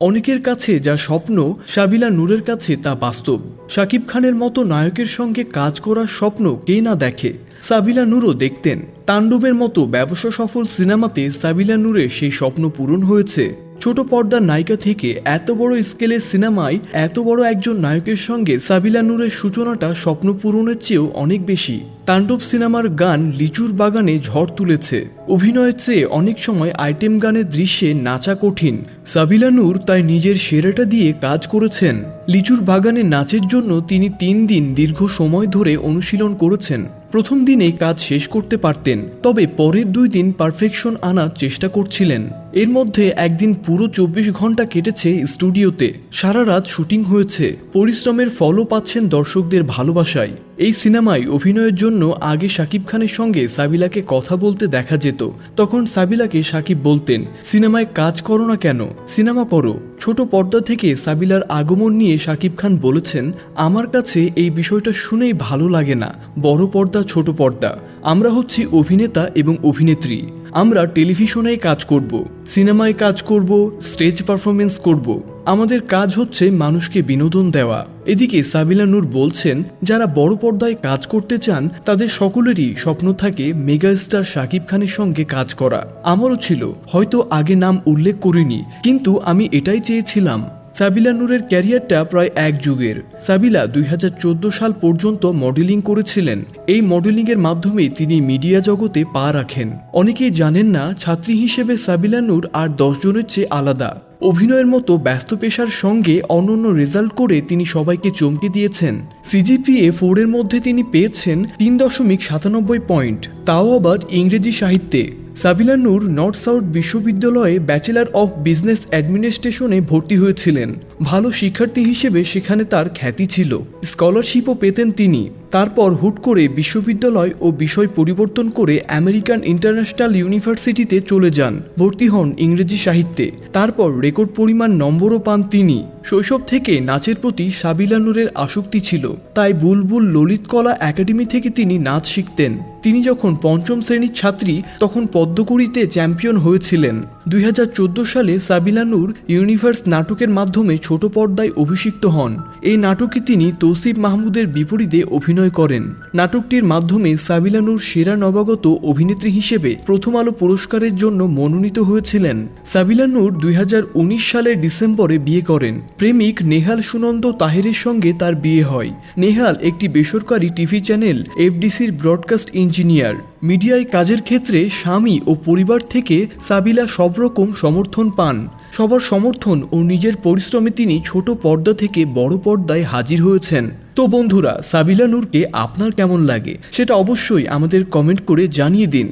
অনেকের কাছে যা স্বপ্ন, সাবিলা নূরের কাছে তা বাস্তব। শাকিব খানের মতো নায়কের সঙ্গে কাজ করার স্বপ্ন কে না দেখে? সাবিলা নূরও দেখতেন। তাণ্ডবের মতো ব্যবসা সফল সিনেমাতে সাবিলা নূরের সেই স্বপ্ন পূরণ হয়েছে। ছোট পর্দার নায়িকা থেকে এত বড় স্কেলের সিনেমায় এত বড় একজন নায়কের সঙ্গে সাবিলা নূরের সূচনাটা স্বপ্ন পূরণের চেয়েও অনেক বেশি। তাণ্ডব সিনেমার গান লিচুর বাগানে ঝড় তুলেছে। অভিনয়ের চেয়ে অনেক সময় আইটেম গানের দৃশ্যে নাচা কঠিন। সাবিলা নূর তাই নিজের সেরাটা দিয়ে কাজ করেছেন। লিচুর বাগানে নাচের জন্য তিনি তিন দিন দীর্ঘ সময় ধরে অনুশীলন করেছেন। প্রথম দিনে কাজ শেষ করতে পারতেন, তবে পরের দুই দিন পারফেকশন আনার চেষ্টা করছিলেন। এর মধ্যে একদিন পুরো চব্বিশ ঘণ্টা কেটেছে স্টুডিওতে। সারা রাত শুটিং হয়েছে। পরিশ্রমের ফলও পাচ্ছেন দর্শকদের ভালোবাসায়। এই সিনেমায় অভিনয়ের জন্য আগে শাকিব খানের সঙ্গে সাবিলাকে কথা বলতে দেখা যেত। তখন সাবিলাকে সাকিব বলতেন, সিনেমায় কাজ করো না কেন? সিনেমা করো ছোট পর্দা থেকে সাবিলার আগমন নিয়ে শাকিব খান বলেছেন, আমার কাছে এই বিষয়টা শুনেই ভালো লাগে না। বড় পর্দা, ছোট পর্দা। আমরা হচ্ছি অভিনেতা এবং অভিনেত্রী। আমরা টেলিভিশনে কাজ করব। সিনেমায় কাজ করব, স্টেজ পারফরমেন্স করব। আমাদের কাজ হচ্ছে মানুষকে বিনোদন দেওয়া। এদিকে সাবিলা নূর বলছেন, যারা বড় পর্দায় কাজ করতে চান, তাদের সকলেরই স্বপ্ন থাকে মেগাস্টার শাকিব খানের সঙ্গে কাজ করা। আমারও ছিল, হয়তো আগে নাম উল্লেখ করিনি, কিন্তু আমি এটাই চেয়েছিলাম। সাবিলা নূরের ক্যারিয়ারটা প্রায় এক যুগের। সাবিলা দুই হাজার চোদ্দ সাল পর্যন্ত মডেলিং করেছিলেন। এই মডেলিংয়ের মাধ্যমে তিনি মিডিয়া জগতে পা রাখেন। অনেকেই জানেন না, ছাত্রী হিসেবে সাবিলা নূর আর দশজনের চেয়ে আলাদা। অভিনয়ের মতো ব্যস্ত পেশার সঙ্গে অনন্য রেজাল্ট করে তিনি সবাইকে চমকে দিয়েছেন। সিজিপিএ ফোরের মধ্যে তিনি পেয়েছেন তিন দশমিক সাতানব্বই পয়েন্ট। তাও আবার ইংরেজি সাহিত্যে। সাবিলা নূর নর্থ সাউথ বিশ্ববিদ্যালয়ে ব্যাচেলর অফ বিজনেস অ্যাডমিনিস্ট্রেশনে ভর্তি হয়েছিলেন। ভালো শিক্ষার্থী হিসেবে সেখানে তার খ্যাতি ছিল। স্কলারশিপও পেতেন তিনি। তারপর হুট করে বিশ্ববিদ্যালয় ও বিষয় পরিবর্তন করে আমেরিকান ইন্টারন্যাশনাল ইউনিভার্সিটিতে চলে যান। ভর্তি হন ইংরেজি সাহিত্যে। তারপর রেকর্ড পরিমাণ নম্বরও পান তিনি। শৈশব থেকে নাচের প্রতি সাবিলা নূরের আসক্তি ছিল, তাই বুলবুল ললিত কলা একাডেমি থেকে তিনি নাচ শিখতেন। তিনি যখন পঞ্চম শ্রেণির ছাত্রী, তখন পদ্মকুড়িতে চ্যাম্পিয়ন হয়েছিলেন। দুই হাজার চোদ্দ সালে সাবিলা নূর ইউনিভার্স নাটকের মাধ্যমে ছোট পর্দায় অভিষিক্ত হন। এই নাটকে তিনি তৌসিফ মাহমুদের বিপরীতে অভিনয় করেন। নাটকটির মাধ্যমে সাবিলা নূর সেরা নবাগত অভিনেত্রী হিসেবে প্রথম আলো পুরস্কারের জন্য মনোনীত হয়েছিলেন। সাবিলা নূর দুই সালের ডিসেম্বরে বিয়ে করেন। প্রেমিক নেহাল সুনন্দ তাহেরের সঙ্গে তার বিয়ে হয়। নেহাল একটি বেসরকারি টিভি চ্যানেল, এফডিসির ব্রডকাস্ট ইঞ্জিনিয়ার। মিডিয়ায় কাজের ক্ষেত্রে স্বামী ও পরিবার থেকে সাবিলা সব রকম সমর্থন পান। সবার সমর্থন ও নিজের পরিশ্রমে তিনি ছোট পর্দা থেকে বড় পর্দায় হাজির হয়েছেন। তো বন্ধুরা, সাবিলা নূরকে আপনার কেমন লাগে? সেটা অবশ্যই আমাদের কমেন্ট করে জানিয়ে দিন।